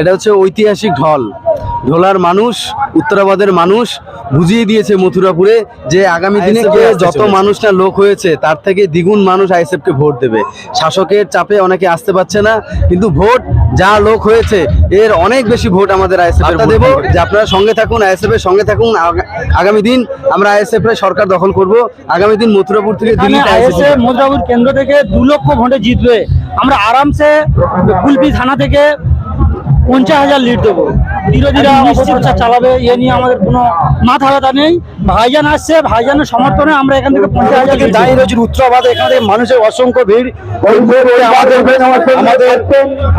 এটা হচ্ছে ঐতিহাসিক ঢল। ঢোলার মানুষ উত্তরাবাদের মানুষ বুঝিয়ে দিয়েছে মথুরাপুরে যে আগামী দিনে যত। মানুষ না লোক হয়েছে তার থেকে দ্বিগুণ মানুষ আইএসএফ কে ভোট দেবে। শাসকের চাপে অনেকে আসতে পারছে না কিন্তু ভোট যা লোক হয়েছে এর অনেক বেশি ভোট আমাদের আইএসএফ এর দেব যে আপনারা সঙ্গে থাকুন আইএসএফ এর সঙ্গে থাকুন আগামী দিন আমরা আইএসএফ এর সরকার দখল করব। আগামী দিন মথুরাপুর থেকে দিল্লিতে আইএসএ আইএসএফ মোদ্রাবুর কেন্দ্র থেকে দু লক্ষ ভোটে জিতবে। আমরা আরামসে কুলপি থানা থেকে পঞ্চাশ হাজার লিড দেবো। বিরোধীরা অপপ্রচার চালাবে এ নিয়ে আমাদের কোনো মাথা ব্যথা নেই। ভাইজান আসছে ভাইজানের সমর্থনে আমরা এখান থেকে পঞ্চাশ হাজার দাঁড়িয়ে রয়েছে উত্তরাবাদ এখানে থেকে মানুষের অসংখ্য ভিড়। আমাদের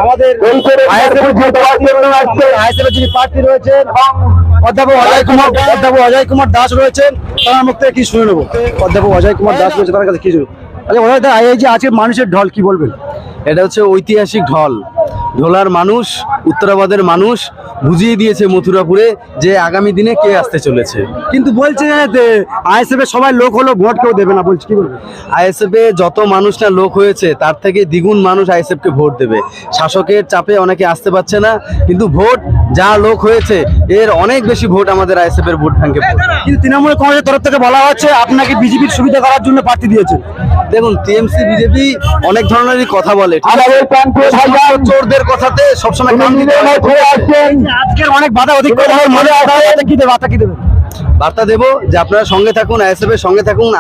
আমাদের যিনি প্রার্থী রয়েছেন অধ্যাপক অজয় কুমার অধ্যাপক অজয় কুমার দাস রয়েছেন। তার মুখ থেকে কি শুনে নেব? অধ্যাপক অজয় কুমার দাস রয়েছে তার কাছে কি শুনব আচ্ছা অজয় দা এই যে আজকে মানুষের ঢল কি বলবেন? এটা হচ্ছে ঐতিহাসিক ঢল। ঢোলার মানুষ উত্তরাবাদের মানুষ বুঝিয়ে দিয়েছে মথুরাপুরে যে আগামী দিনে কে আসতে চলেছে। কিন্তু বলছে আইএসএফ সবাই লোক হলো ভোট কেউ দেবে না বলছে কি বলবেন আইএসএফ এ যত মানুষ না লোক হয়েছে তার থেকে দ্বিগুণ মানুষ আইএসএফ কে ভোট দেবে। শাসকের চাপে অনেকে আসতে পারছে না কিন্তু ভোট যা লোক হয়েছে এর অনেক বেশি ভোট আমাদের আইএসএফ এর ভোট ব্যাংকে। কিন্তু তৃণমূল কংগ্রেসের তরফ থেকে বলা হচ্ছে আপনাকে বিজেপির সুবিধা করার জন্য প্রার্থী দিয়েছে। দেখুন টিএমসি বিজেপি অনেক ধরনেরই কথা বলে চোরদের কথাতে সবসময় কান দিতে। আজকের অনেক বাধা মনে হয় কি দেবে? বার্তা কি দেবে? বার্তা দেবো যে আপনারা সঙ্গে থাকুন আইএসএফ এর সঙ্গে থাকুন।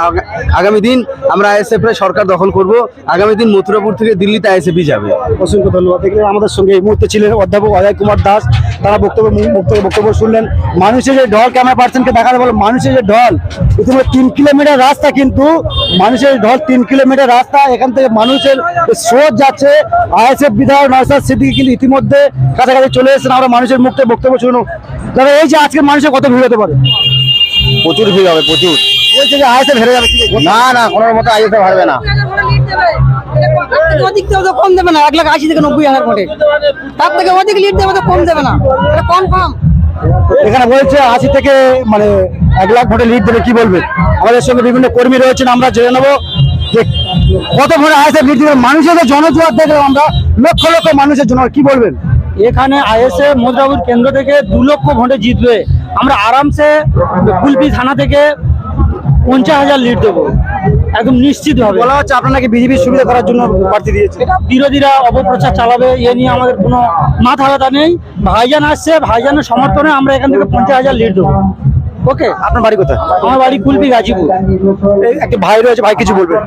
আগামী দিন আমরা আইএসএফ এর সরকার দখল করব। আগামী দিন মথুরাপুর থেকে দিল্লিতে আইএসএফই যাবে। অসংখ্য ধন্যবাদ। আমাদের সঙ্গে এই মুহূর্তে ছিলেন অধ্যাপক অজয় কুমার দাস। তারা বক্তব্য বক্তব্য বক্তব্য শুনলেন। মানুষের যে ঢল ক্যামেরা পার্সনকে দেখাতে বলো মানুষের যে ঢল ইতিমধ্যে তিন কিলোমিটার রাস্তা কিন্তু মানুষের ঢল তিন কিলোমিটার রাস্তা এখান থেকে মানুষের স্রোত যাচ্ছে। আইএসএফ বিধায়ক নয়সাদ সিদ্দিকি কিন্তু ইতিমধ্যে কাছাকাছি চলে এসেছেন। আমরা মানুষের মুখ থেকে বক্তব্য শুনো দাদা এই যে আজকে মানুষের কত ভিড় হতে পারে? প্রচুর ভিড় হবে প্রচুর। বলছে যে আইএসএফ হেরে যাবে। কি না না কোনো মতো আইএসএফ হারবে না। অধিক দেবে তো কম দেবে না এক লাখ আশি থেকে নব্বই হাজার ভোটে। তার থেকে অধিক লিড দেবে তো কম দেবে না এটা কনফার্ম এখানে বলছে আশি থেকে মানে এক লাখ ভোটে লিড দেবে কি বলবে? আমাদের সঙ্গে বিভিন্ন কর্মী রয়েছেন আমরা জেনে নেব যে কত ভোটে আইএসএফ লিড দেবে। মানুষের যে জনজোয়ার দেখলাম আমরা লক্ষ লক্ষ মানুষের জন্য কি বলবেন? এখানে আইএসএ মোদ্রাবুর কেন্দ্র থেকে দু লক্ষ ভোটে জিতবে। আমরা আরামসে কুলপি থানা থেকে পঞ্চাশ হাজার লিড দেবো। একদম নিশ্চিত হবে বলা হচ্ছে আপনার নাকি বিজেপির সুবিধা করার জন্য প্রার্থী দিয়েছে বিরোধীরা অপপ্রচার চালাবে এ নিয়ে আমাদের কোনো মাথা ব্যথা নেই। ভাইজান আসছে ভাইজানের সমর্থনে আমরা এখান থেকে পঞ্চাশ হাজার লিড দেবো। ওকে আপনার বাড়ি কোথায়? আমার বাড়ি কুলপি গাজীপুর। একটা ভাই রয়েছে ভাই কিছু বলবেন